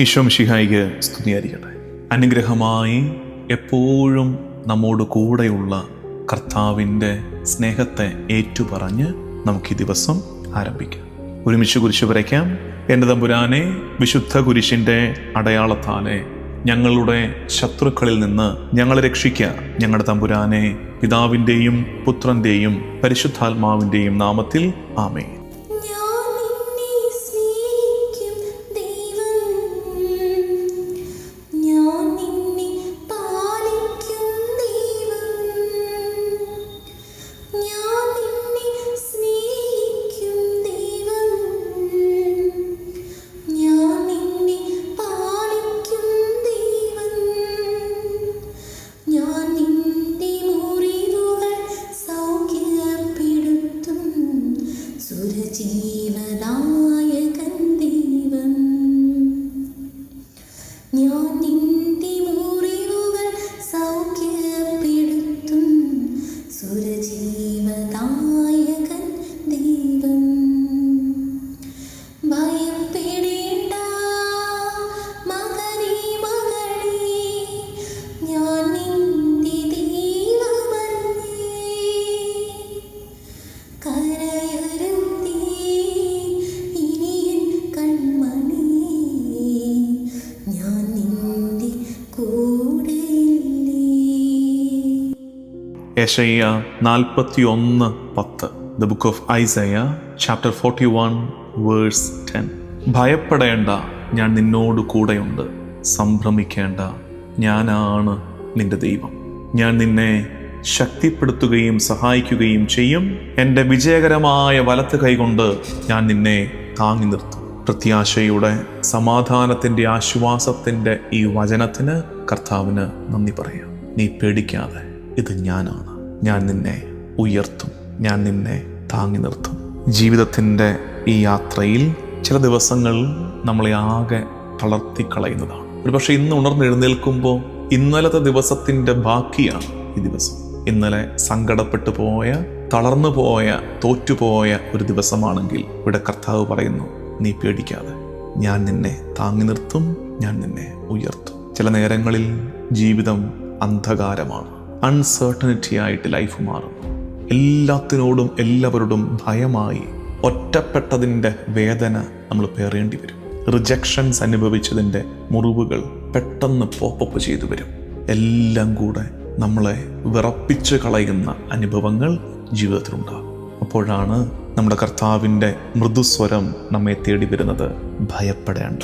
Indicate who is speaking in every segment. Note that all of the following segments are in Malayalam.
Speaker 1: ഈശോ ശിഹായിക്ക് സ്തുതിയായിരിക്കട്ടെ അനുഗ്രഹമായി എപ്പോഴും നമ്മോട് കൂടെയുള്ള കർത്താവിന്റെ സ്നേഹത്തെ ഏറ്റുപറഞ്ഞ് നമുക്ക് ഈ ദിവസം ആരംഭിക്കാം. ഒരുമിച്ച് കുരിശ് വരയ്ക്കാം. എന്റെ തമ്പുരാനെ വിശുദ്ധ കുരിശിന്റെ അടയാളത്താലെ ഞങ്ങളുടെ ശത്രുക്കളിൽ നിന്ന് ഞങ്ങളെ രക്ഷിക്കുക ഞങ്ങളുടെ തമ്പുരാനെ പിതാവിന്റെയും പുത്രന്റെയും പരിശുദ്ധാത്മാവിന്റെയും നാമത്തിൽ ആമേ യശയ്യ നാൽപ്പത്തി ഒന്ന് പത്ത്. The book of Isaiah chapter forty one verse ten ഭയപ്പെടേണ്ട ഞാൻ നിന്നോട് കൂടെയുണ്ട്. സംഭ്രമിക്കേണ്ട ഞാനാണ് നിന്റെ ദൈവം. ഞാൻ നിന്നെ ശക്തിപ്പെടുത്തുകയും സഹായിക്കുകയും ചെയ്യും. എന്റെ വിജയകരമായ വലത്ത് കൈകൊണ്ട് ഞാൻ നിന്നെ താങ്ങി നിർത്തും. പ്രത്യാശയുടെ സമാധാനത്തിന്റെ ആശ്വാസത്തിന്റെ ഈ വചനത്തിന് കർത്താവിന് നന്ദി പറയാം. നീ പേടിക്കാതെ ഇത് ഞാനാണ്. ഞാൻ നിന്നെ ഉയർത്തും ഞാൻ നിന്നെ താങ്ങി നിർത്തും. ജീവിതത്തിന്റെ ഈ യാത്രയിൽ ചില ദിവസങ്ങൾ നമ്മളെ ആകെ തളർത്തിക്കളയുന്നതാണ്. ഒരു പക്ഷെ ഇന്ന് ഉണർന്നെഴുന്നേൽക്കുമ്പോൾ ഇന്നലത്തെ ദിവസത്തിന്റെ ബാക്കിയാണ് ഈ ദിവസം. ഇന്നലെ സങ്കടപ്പെട്ടു പോയ തളർന്നു പോയ തോറ്റുപോയ ഒരു ദിവസമാണെങ്കിൽ ഇവിടെ കർത്താവ് പറയുന്നു നീ പേടിക്കാതെ ഞാൻ നിന്നെ താങ്ങി നിർത്തും ഞാൻ നിന്നെ ഉയർത്തും. ചില നേരങ്ങളിൽ ജീവിതം അന്ധകാരമാണ്. അൺസർട്ടനിറ്റി ആയിട്ട് ലൈഫ് മാറും. എല്ലാത്തിനോടും എല്ലാവരോടും ഭയമായി ഒറ്റപ്പെട്ടതിന്റെ വേദന നമ്മൾ പേറേണ്ടി വരും. റിജക്ഷൻസ് അനുഭവിച്ചതിന്റെ മുറിവുകൾ പെട്ടെന്ന് പോപ്പപ്പ് ചെയ്തു വരും. എല്ലാം കൂടെ നമ്മളെ വിറപ്പിച്ച് കളയുന്ന അനുഭവങ്ങൾ ജീവിതത്തിലുണ്ടാകും. അപ്പോഴാണ് നമ്മുടെ കർത്താവിന്റെ മൃദുസ്വരം നമ്മെ തേടി വരുന്നത്. ഭയപ്പെടേണ്ട.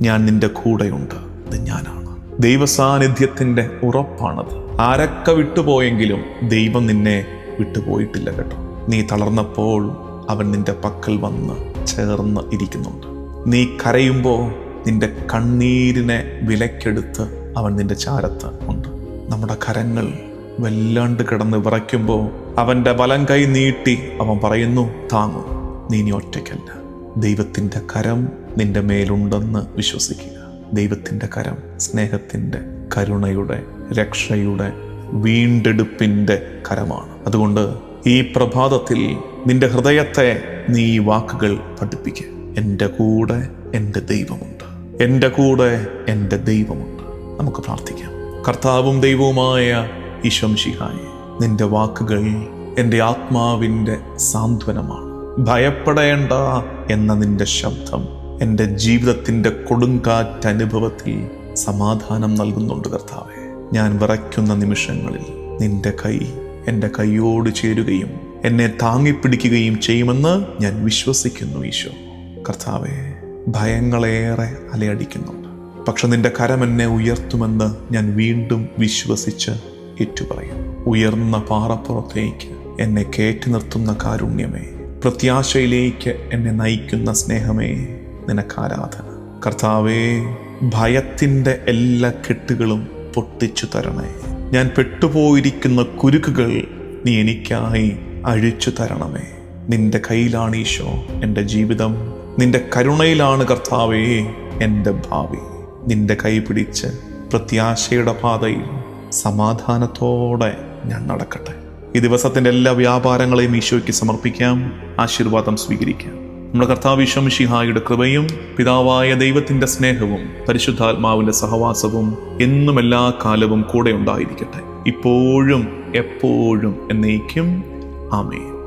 Speaker 1: ഞാൻ നിന്റെ കൂടെയുണ്ട്. ഇത് ഞാനാണ്. ദൈവസാന്നിധ്യത്തിന്റെ ഉറപ്പാണത്. ആരൊക്കെ വിട്ടുപോയെങ്കിലും ദൈവം നിന്നെ വിട്ടുപോയിട്ടില്ല കേട്ടോ. നീ തളർന്നപ്പോൾ അവൻ നിന്റെ പക്കൽ വന്ന് ചേർന്ന് ഇരിക്കുന്നുണ്ട്. നീ കരയുമ്പോൾ നിന്റെ കണ്ണീരിനെ വിലക്കെടുത്ത് അവൻ നിന്റെ ചാരത്ത് ഉണ്ട്. നമ്മുടെ കരങ്ങൾ വല്ലാണ്ട് കിടന്ന് വിറയ്ക്കുമ്പോൾ അവന്റെ വലം കൈ നീട്ടി അവൻ പറയുന്നു താങ്ങും നീ ഇനി ഒറ്റയ്ക്കല്ല. ദൈവത്തിന്റെ കരം നിന്റെ മേലുണ്ടെന്ന് വിശ്വസിക്കുക. ദൈവത്തിന്റെ കരം സ്നേഹത്തിന്റെ കരുണയുടെ രക്ഷയുടെ വീണ്ടെടുപ്പിന്റെ കരമാണ്. അതുകൊണ്ട് ഈ പ്രഭാതത്തിൽ നിന്റെ ഹൃദയത്തെ നീ വാക്കുകൾ പഠിപ്പിക്കുക എന്റെ കൂടെ എന്റെ ദൈവമുണ്ട്. എന്റെ കൂടെ എന്റെ ദൈവമുണ്ട്. നമുക്ക് പ്രാർത്ഥിക്കാം. കർത്താവും ദൈവവുമായ ഈശംഷിഹായി നിന്റെ വാക്കുകൾ എന്റെ ആത്മാവിന്റെ സാന്ത്വനമാണ്. ഭയപ്പെടേണ്ട എന്ന നിന്റെ ശബ്ദം എന്റെ ജീവിതത്തിന്റെ കൊടുങ്കാറ്റ് അനുഭവത്തിൽ സമാധാനം നൽകുന്നുണ്ട് കർത്താവെ. ഞാൻ വിറയ്ക്കുന്ന നിമിഷങ്ങളിൽ നിന്റെ കൈ എന്റെ കൈയോട് ചേരുകയും എന്നെ താങ്ങിപ്പിടിക്കുകയും ചെയ്യുമെന്ന് ഞാൻ വിശ്വസിക്കുന്നു ഈശോ. കർത്താവെ ഭയങ്ങളേറെ അലയടിക്കുന്നുണ്ട്. പക്ഷെ നിന്റെ കരം എന്നെ ഉയർത്തുമെന്ന് ഞാൻ വീണ്ടും വിശ്വസിച്ച് ഏറ്റുപറയും. ഉയർന്ന പാറപ്പുറത്തേക്ക് എന്നെ കയറ്റി നിർത്തുന്ന കാരുണ്യമേ. പ്രത്യാശയിലേക്ക് എന്നെ നയിക്കുന്ന സ്നേഹമേ. നിനക്ക് ആരാധന കർത്താവേ ഭയത്തിന്റെ എല്ലാ കെട്ടുകളും പൊട്ടിച്ചു തരണേ ഞാൻ പെട്ടുപോയിരിക്കുന്ന കുരുക്കുകൾ നീ എനിക്കായി അഴിച്ചു തരണമേ. നിന്റെ കയ്യിലാണ് ഈശോ എന്റെ ജീവിതം. നിന്റെ കരുണയിലാണ് കർത്താവേ എന്റെ ഭാവി. നിന്റെ കൈ പിടിച്ച് പ്രത്യാശയുടെ പാതയിൽ സമാധാനത്തോടെ ഞാൻ നടക്കട്ടെ. ഈ ദിവസത്തിന്റെ എല്ലാ വ്യാപാരങ്ങളെയും ഈശോയ്ക്ക് സമർപ്പിക്കാം. ആശീർവാദം സ്വീകരിക്കാം. നമ്മുടെ കർത്താവിശ്വമിഷിഹായുടെ കൃപയും പിതാവായ ദൈവത്തിന്റെ സ്നേഹവും പരിശുദ്ധാത്മാവിന്റെ സഹവാസവും എന്നും എല്ലാ കാലവും കൂടെ ഉണ്ടായിരിക്കട്ടെ. ഇപ്പോഴും എപ്പോഴും എന്നേക്കും. ആമേൻ.